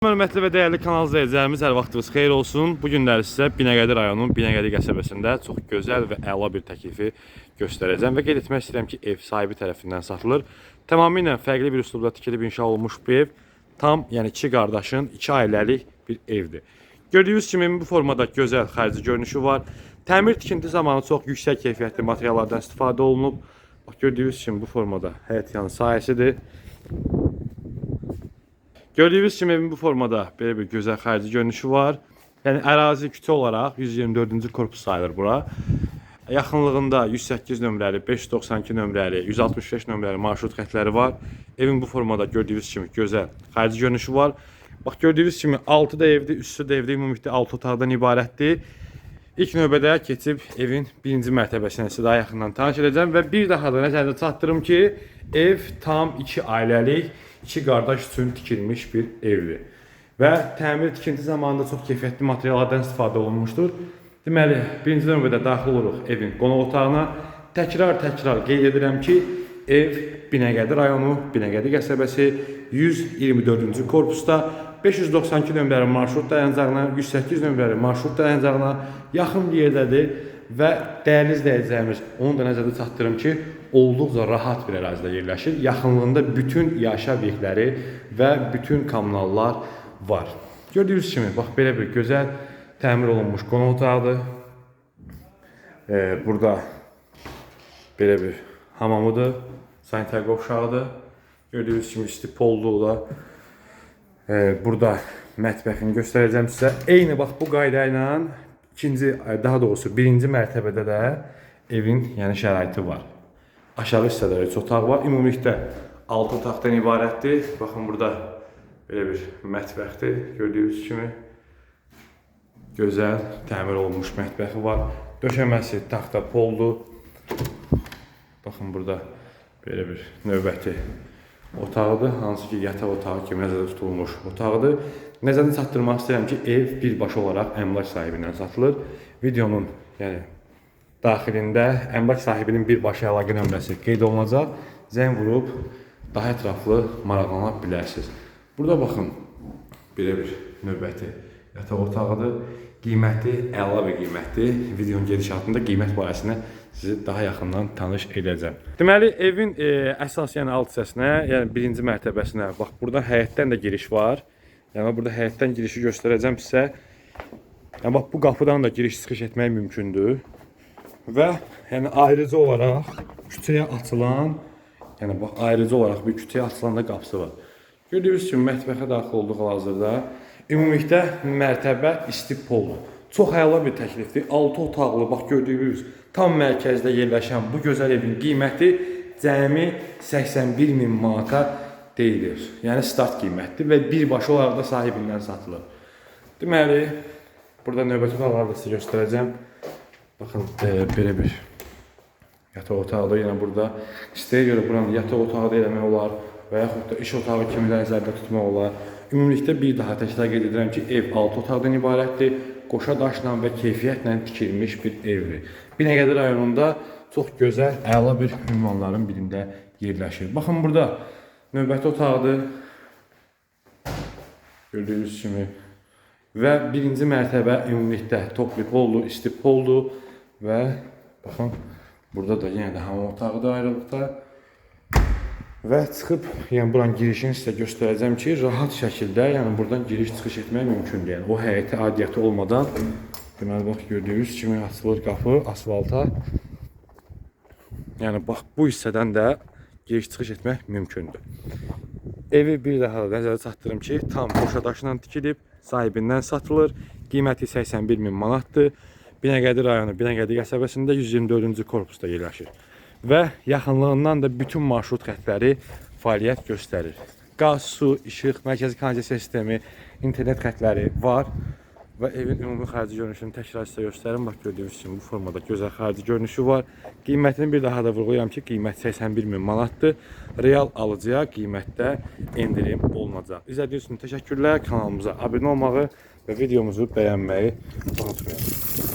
Hörmətli və dəyərli kanal izləyicilərimiz, hər vaxtınız xeyir olsun. Bu günləri sizə Binəqədi rayonunun Binəqədi qəsəbəsində çox gözəl və əla bir təklifi göstərəcəm və qeyd etmək istəyirəm ki, ev sahibi tərəfindən satılır. Tamamilə fərqli bir üslubda tikilib inşa olunmuş bu ev tam, yəni iki qardaşın, iki ailəlik bir evdir. Gördüyünüz kimi bu formada gözəl xarici görünüşü var. Təmir tikinti zamanı çox yüksək keyfiyyətli materiallardan istifadə olunub. Bax gördüyünüz kimi bu formada həyət yanı sahəsidir. Gördüyünüz kimi evin bu formada belə bir gözəl xarici görünüşü var. Yəni ərazi küçə olaraq 124-cü korpus sayılır bura. Yaxınlığında 108 nömrəli, 592 nömrəli, 165 nömrəli marşrut xətləri var. Evin bu formada gördüyünüz kimi gözəl xarici görünüşü var. Bax gördüyünüz kimi 6 da evdir, üstü də evdir, ümumilikdə 6 otaqdan ibarətdir. İlk növbədə keçib evin birinci mərtəbəsinə sizə daha yaxından tanış edəcəm və bir daha da nəzərdə çatdırım ki, ev tam iki ailəlik, iki qardaş üçün tikilmiş bir evdir. Və təmir tikinti zamanında çox keyfiyyətli materiallardan istifadə olunmuşdur. Deməli, birinci növbədə daxil oluruq evin qonaq otağına. Təkrar-təkrar qeyd edirəm ki, ev Binəqədi rayonu, Binəqədi qəsəbəsi 124-cü korpusda 592 nömrəli marşrut dayanacağına, 108 nömrəli marşrut dayanacağına yaxın bir yerdədir və dəyərli izləyicilərimiz onu da nəzərdə çatdırım ki, olduqca rahat bir ərazidə yerləşir. Yaxınlığında bütün yaşa obyektləri və bütün kommunallar var. Gördüyünüz kimi, bax belə bir gözəl təmir olunmuş qonaq otağıdır. Ee, burada belə bir hamamıdır, sanitar qovşağıdır. Gördüyünüz kimi istipolluğu da ee, burada mətbəxini göstərəcəm sizə. Eyni bax bu qayda ilə ikinci, daha doğrusu birinci mərtəbədə də evin yəni şəraiti var. Aşağı hissədə üç otaq var. Ümumilikdə 6 otaqdan ibarətdir. Baxın burada belə bir mətbəxdir. Gördüyünüz kimi gözəl təmir olunmuş mətbəxi var. Döşəməsi taxta poldur. Baxın burada belə bir növbəti otağıdır. Hansı ki yataq otağı kimi nəzərdə tutulmuş otağıdır. Nəzərdə çatdırmaq istəyirəm ki, ev birbaşa olaraq əmlak sahibindən satılır. Videonun yəni daxilində əmlak sahibinin birbaşa əlaqə nömrəsi qeyd olunacaq. Zəng vurub daha ətraflı maraqlana bilərsiniz. Burada baxın belə bir növbəti yataq otağıdır. Qiyməti əla bir qiymətdir. Videonun gedişatında qiymət barəsində sizi daha yaxından tanış edəcəm. Deməli, evin e, əsas yəni alt hissəsinə, yəni birinci mərtəbəsinə, bax burada həyətdən də giriş var. Yəni burada həyətdən girişi göstərəcəm sizə. Yəni bax bu qapıdan da giriş çıxış etmək mümkündür. Və yəni ayrıcı olaraq küçəyə açılan, yəni bax ayrıcı olaraq bir küçəyə açılan da qapısı var. Gördüyünüz kimi mətbəxə daxil olduq hal-hazırda. Ümumilikdə mərtəbə istipollu. Çox əla bir təklifdir. 6 otaqlı, bax gördüyünüz tam mərkəzdə yerləşən bu gözəl evin qiyməti cəmi 81 min manata deyilir. Yəni start qiymətdir və birbaşa olaraq da sahibindən satılır. Deməli, burada növbəti otaqları da sizə göstərəcəm. Baxın, e, belə bir yataq otağı da yenə burada. İstəyə görə buranı yataq otağı da eləmək olar və yaxud da iş otağı kimi də nəzərdə tutmaq olar. Ümumilikdə bir daha təkrar edirəm ki, ev 6 otaqdan ibarətdir. Qoşa daşla və keyfiyyətlə tikilmiş bir evdir. Binəqədi rayonunda çox gözəl, əla bir ünvanların birində yerləşir. Baxın burada növbəti otaqdır. Gördüyünüz kimi və birinci mərtəbə ümumilikdə toplikolu, istipoldu və baxın burada da yenə də hamam otağı da ayrılıqda. Və çıxıb, yəni buranın girişini sizə göstərəcəm ki, rahat şəkildə, yəni buradan giriş çıxış etmək mümkündür. Yəni o həyəti adiyyəti olmadan deməli bax gördüyünüz kimi açılır qapı asfalta. Yəni bax bu hissədən də giriş çıxış etmək mümkündür. Evi bir daha da nəzərə çatdırım ki, tam boşa daşla tikilib, sahibindən satılır. Qiyməti 81 min manatdır. Binəqədi rayonu Binəqədi qəsəbəsində 124-cü korpusda yerləşir. Və yaxınlığından da bütün marşrut xətləri fəaliyyət göstərir. Qaz, su, işıq, mərkəzi kanalizasiya sistemi, internet xətləri var. Və evin ümumi xarici görünüşünü təkrar sizə göstərim. Bax gördüyünüz kimi bu formada gözəl xarici görünüşü var. Qiymətini bir daha da vurğulayıram ki, qiymət 81 min manatdır. Real alıcıya qiymətdə endirim olunacaq. İzlədiyiniz üçün təşəkkürlər. Kanalımıza abunə olmağı və videomuzu bəyənməyi unutmayın.